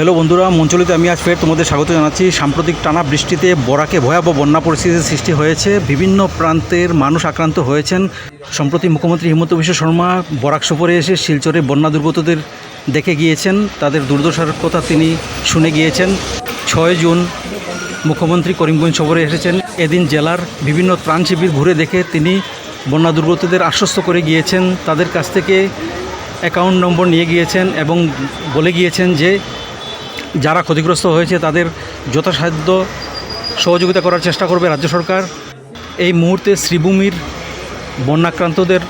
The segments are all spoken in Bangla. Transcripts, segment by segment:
হ্যালো বন্ধুরা, মঞ্চলিতে আমি আজ ফের তোমাদের স্বাগত জানাচ্ছি। সাম্প্রতিক টানা বৃষ্টিতে বরাকে ভয়াবহ বন্যা পরিস্থিতির সৃষ্টি হয়েছে। বিভিন্ন প্রান্তের মানুষ আক্রান্ত হয়েছেন। সম্প্রতি মুখ্যমন্ত্রী হিমন্ত বিশ্ব শর্মা বরাক সফরে এসে শিলচরে বন্যা দুর্গতদের দেখে গিয়েছেন। তাদের দুর্দশার কথা তিনি শুনে গিয়েছেন। ছয় জুন মুখ্যমন্ত্রী করিমগঞ্জ সফরে এসেছেন। এদিন জেলার বিভিন্ন ত্রাণ শিবির ঘুরে দেখে তিনি বন্যা দুর্গতদের আশ্বস্ত করে গিয়েছেন। তাদের কাছ থেকে অ্যাকাউন্ট নম্বর নিয়ে গিয়েছেন এবং বলে গিয়েছেন যে যারা ক্ষতিগ্রস্ত হয়েছে তাদের যথাসাধ্য সহযোগিতা করার চেষ্টা করবে রাজ্য সরকার। এই মুহূর্তে শ্রীভূমির বন্যাক্রান্তদের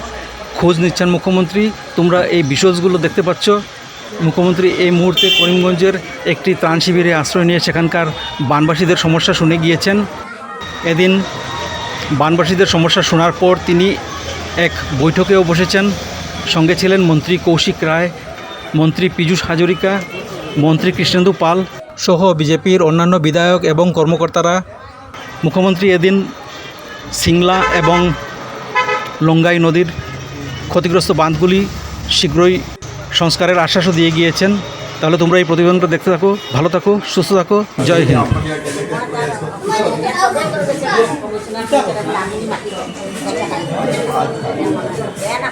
খোঁজ নিচ্ছেন মুখ্যমন্ত্রী। তোমরা এই বিষয়গুলো দেখতে পাচ্ছ। মুখ্যমন্ত্রী এই মুহূর্তে করিমগঞ্জের একটি ত্রাণ শিবিরে আশ্রয় নিয়ে সেখানকার বানবাসীদের সমস্যা শুনে গিয়েছেন। এদিন বানবাসীদের সমস্যা শোনার পর তিনি এক বৈঠকেও বসেছেন। সঙ্গে ছিলেন মন্ত্রী কৌশিক রায়, মন্ত্রী পীযূষ হাজরিকা মন্ত্রী কৃষ্ণেন্দু পাল সহ বিজেপির অন্যান্য বিধায়ক এবং কর্মকর্তারা, মুখ্যমন্ত্রী এদিন সিংলা এবং লঙ্গাই নদীর ক্ষতিগ্রস্ত বাঁধগুলি শীঘ্রই সংস্কারের আশ্বাসও দিয়ে গিয়েছেন। তাহলে তোমরা এই প্রতিবেদনটা দেখতে থাকো, ভালো থাকো, সুস্থ থাকো, জয় হিন্দ।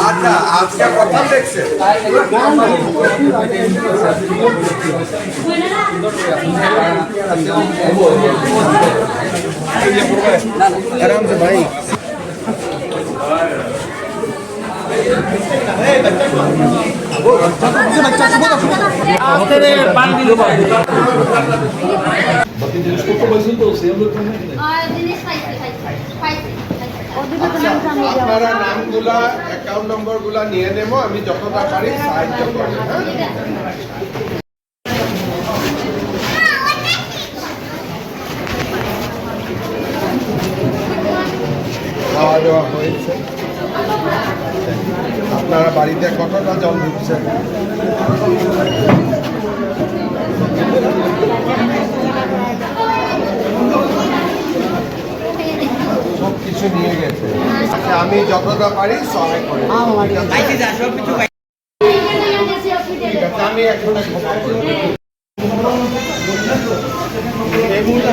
আচ্ছা আজকে কথা দেখছেন आराम से भाई জিনিস পাইছি পাইছি পাইছি আপনারা নামগুলা অ্যাকাউন্ট নম্বরগুলা নিয়ে নেব, আমি যতটা পারি সাহায্য করব হ্যাঁ? খাওয়া দাওয়া হয়েছে। আপনারা বাড়িতে কতটা জল ঢুকছেন কিছু নিয়ে গেছে। আচ্ছা, আমি যতটা পারি সহায় করে আমি এখন খবর করব। এই মুহূর্তে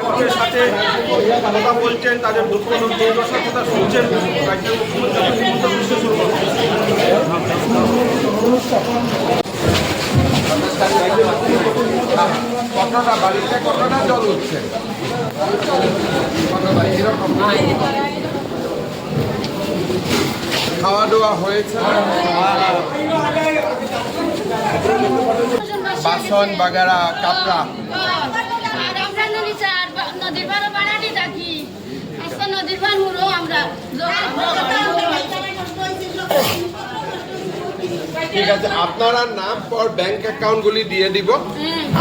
তাদের সাথে কথা বলছেন, তাদের দুঃখ দুর্দশার কথা শুনছেন, রাজ্যের মুখ্যমন্ত্রী বাড়িতে কতটা জল উঠছে। খাওয়া দাওয়া হয়েছে। বাসন বাগারা, কাপড়া আমরা নদী চার নদীর পাড়ে বাড়াটি থাকি আজকে নদীর পাড় মুড়ো আমরা ঠিক আছে আপনারা নাম পর ব্যাংক অ্যাকাউন্ট গুলি দিয়ে দিব।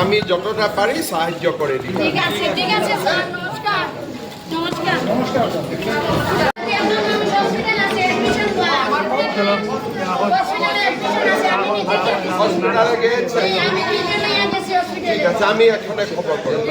আমি যতটা পারি সাহায্য করে দিব। ঠিক আছে স্যার নমস্কার। নমস্কার। নমস্কার হসপিটাল গিয়েছে ঠিক আছে আমি এখানে খবর করব।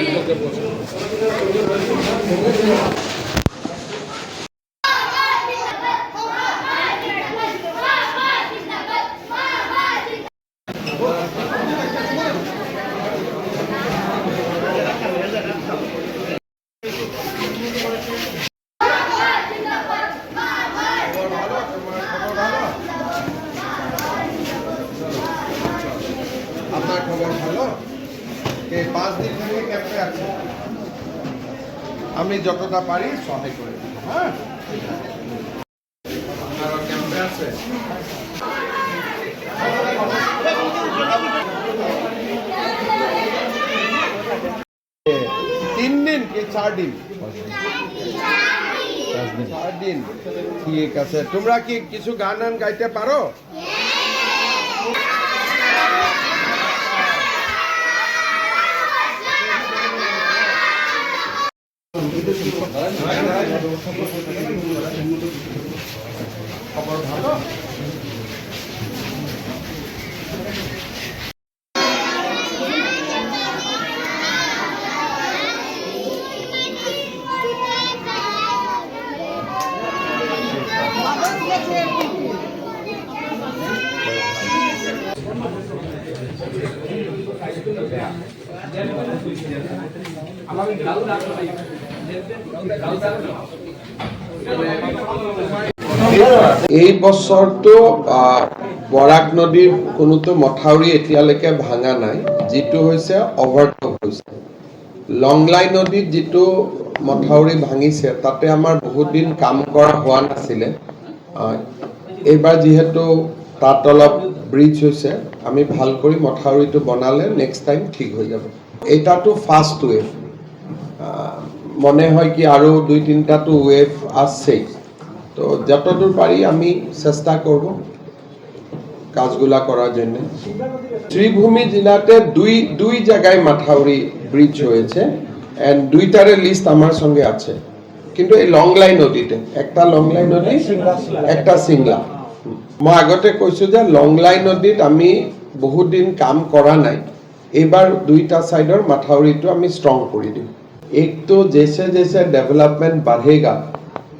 যতটা পারি সহায় করে হ্যাঁ? তিন দিন কি? চার দিন? চার দিন। ঠিক আছে। তোমরা কি কিছু গান গান গাইতে পারো? এই বছৰটো বৰাক নদীৰ কোনোটো মথাউৰি এতিয়ালৈকে ভাঙা নাই, যিটো হৈছে অভাৰটপ হৈছে। লংলাই নদীত যিটো মথাউৰি ভাঙিছে, তাতে আমাৰ বহুত দিন কাম কৰা হোৱা নাছিলে। এইবাৰ যিহেতু তাত অলপ ব্ৰিজ হৈছে, আমি ভালো কৰি মথাউৰিটো বনালে নেক্সট টাইম ঠিক হৈ যাব। এটাটো ফাৰ্ষ্ট ৱেভ মনে হয় কি আরও দুই তিনটাতো ওয়েভ আসছেই তো যতদূর পারি আমি চেষ্টা করব কাজগুলা করার জন্য। শ্রীভূমি জেলাতে দুই দুই জায়গায় মাথাউরি ব্রিজ হয়েছে এন্ড দুইটারে লিস্ট আমার সঙ্গে আছে। কিন্তু এই লংলাই নদীতে, একটা লংলাই নদী, একটা সিংলা। মই আগতে কৈছো যে লংলাই নদীত আমি বহুত দিন কাম কৰা নাই। এইবাৰ দুইটা ছাইডৰ মাথাউৰিটো আমি ষ্ট্ৰং কৰি দিম। एक तो जैसे जैसे डेवलपमेंट बढ़ेगा,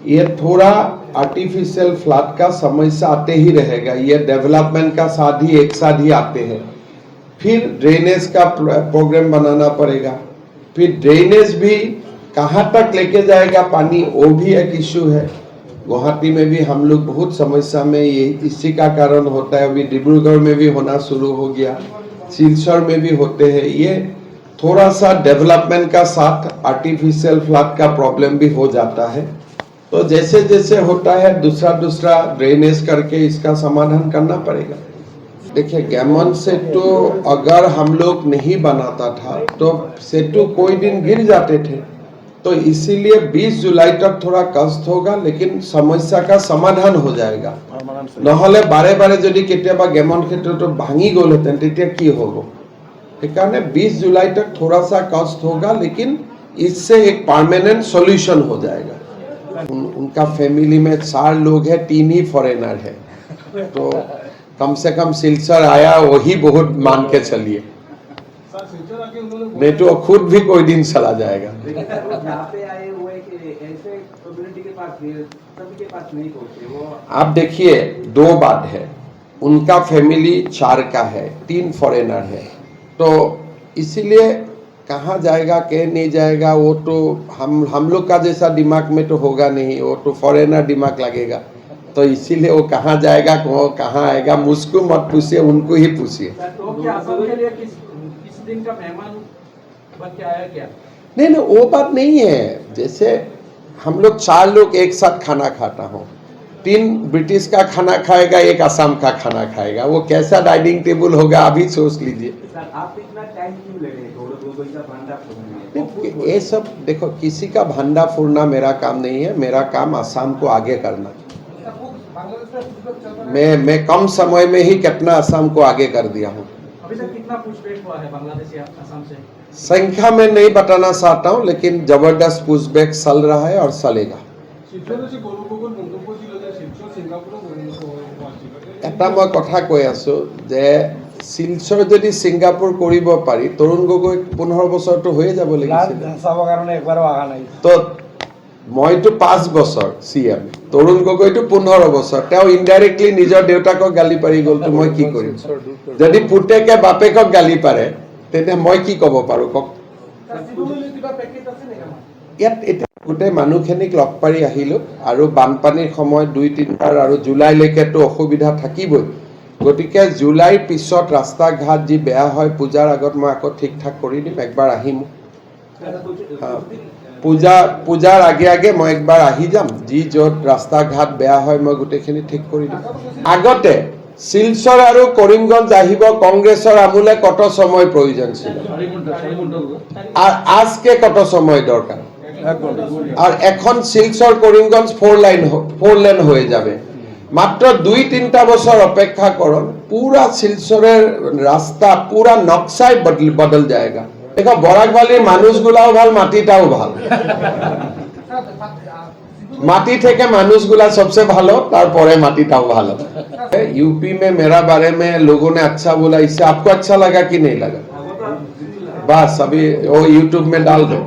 ये थोड़ा आर्टिफिशियल फ्लड का समस्या आते ही रहेगा, ये डेवलपमेंट का साथ ही एक साथ ही आते हैं। फिर ड्रेनेज का प्रोग्राम बनाना पड़ेगा। फिर ड्रेनेज भी कहाँ तक लेके जाएगा, पानी वो भी एक इश्यू है। गुवाहाटी में भी हम लोग बहुत समस्या में, ये इसी का कारण होता है। अभी डिब्रूगढ़ में भी होना शुरू हो गया, सिलसर में भी होते हैं, ये थोड़ा सा डेवलपमेंट का साथ आर्टिफिशियल फ्लड का प्रॉब्लम भी हो जाता है तो जैसे जैसे होता है दूसरा दूसरा ड्रेनेज करके इसका समाधान करना पड़ेगा देखिए गैमन सेतु अगर हम लोग नहीं बनाता था तो सेतु कोई दिन गिर जाते थे तो इसीलिए 20 जुलाई तक थोड़ा कष्ट होगा लेकिन समस्या का समाधान हो जाएगा নহলে বাৰে বাৰে যদি কেতিয়াবা গেমন ক্ষেত্ৰতো ভাঙি গ'লহেঁতেন তেতিয়া কি হ'ব कारण 20 जुलाई तक थोड़ा सा कॉस्ट होगा लेकिन इससे एक परमानेंट सॉल्यूशन हो जाएगा। उन, उनका फैमिली में चार लोग हैं तीन ही फॉरेनर है। तो कम से कम सिलसर आया वही बहुत मान के चलिए। नहीं तो खुद भी कोई दिन चला जाएगा। आप देखिए दो बात है। उनका फैमिली चार का है तीन फॉरेनर है। तो इसीलिए कहाँ जाएगा कह नहीं जाएगा वो तो हम हम लोग का जैसा दिमाग में तो होगा नहीं वो तो फॉरेनर दिमाग लगेगा। तो इसीलिए वो कहाँ जाएगा कहाँ आएगा मुझको मत पूछिए उनको ही पूछिए। तो क्या असम के लिए किस किस दिन का मेहमान बन के आया क्या? नहीं नहीं वो बात नहीं है। जैसे हम लोग चार लोग एक साथ खाना खाता हूँ। तीन ब्रिटिश का खाना खाएगा एक असम का खाना खाएगा। वो कैसा डाइनिंग टेबल होगा अभी सोच लीजिए। सर आप इतना टाइम क्यों ले रहे हैं? थोड़ा दो पैसा भांडा ये सब देखो किसी का भंडा फोड़ना मेरा काम नहीं है। मेरा काम असम को आगे करना। मैं मैं कम समय में ही कितना असम को आगे कर दिया हूँ। अभी तक कितना पूछपेछ हुआ है बांग्लादेश या असम से? संख्या में नहीं बताना चाहता हूँ लेकिन ज़बरदस्त पुशबैक चल रहा है और चलेगा। এটা মই কথা কৈ আছো যে শিলচৰ যদি ছিংগাপুৰ কৰিব পাৰি তৰুণ গগৈ পোন্ধৰ বছৰটো হৈয়ে যাব লাগিছিল। মইতো পাঁচ বছৰ চি এম তৰুণ গগৈটো পোন্ধৰ বছৰ তেওঁ ইনডাইৰেক্টলি নিজৰ দেউতাকক গালি পাৰি গ'লতো মই কি কৰিম? যদি পুতেকে বাপেকক গালি পাৰে তেন্তে মই কি ক'ব পাৰোঁ কওক? ইয়াত এতিয়া গোটেই মানুহখিনিক লগ পাৰি আহিলোঁ আৰু বানপানীৰ সময়ত দুই, তিনিবাৰ আৰু জুলাইলৈকেতো অসুবিধা থাকিবই। গতিকে জুলাইৰ পিছত ৰাস্তা ঘাট যি বেয়া হয়, পূজাৰ আগত মই আকৌ ঠিক ঠাক কৰি দিম, একবাৰ আহিম। পূজা, পূজাৰ আগে আগে মই একবাৰ আহি যাম, যি য'ত ৰাস্তা ঘাট বেয়া হয়, মই গোটেইখিনি ঠিক কৰি দিম। আগতে শিলচৰ আৰু কৰিমগঞ্জ আহিব, কংগ্ৰেছৰ আমোলে কত সময় প্রয়োজন ছিল? আজকে কত সময় দরকার আর এখন Silchar Karimganj four line four lane হয়ে যাবে মাত্র দুই তিনটা বছর অপেক্ষা করুন পুরা শিলচরের রাস্তা পুরা নকশায় বদল বদল জায়গা দেখো বরাক ভ্যালির মানুষগুলাও ভাল মাটিটাও ভাল माटी থেকে মানুষগুলা सबसे ভালো তারপরে মাটিটাও ভালো यूपी में मेरा बारे में लोगों ने अच्छा बोला इससे आपको अच्छा लगा कि नहीं लगा बस अभी वो यूट्यूब में डाल दो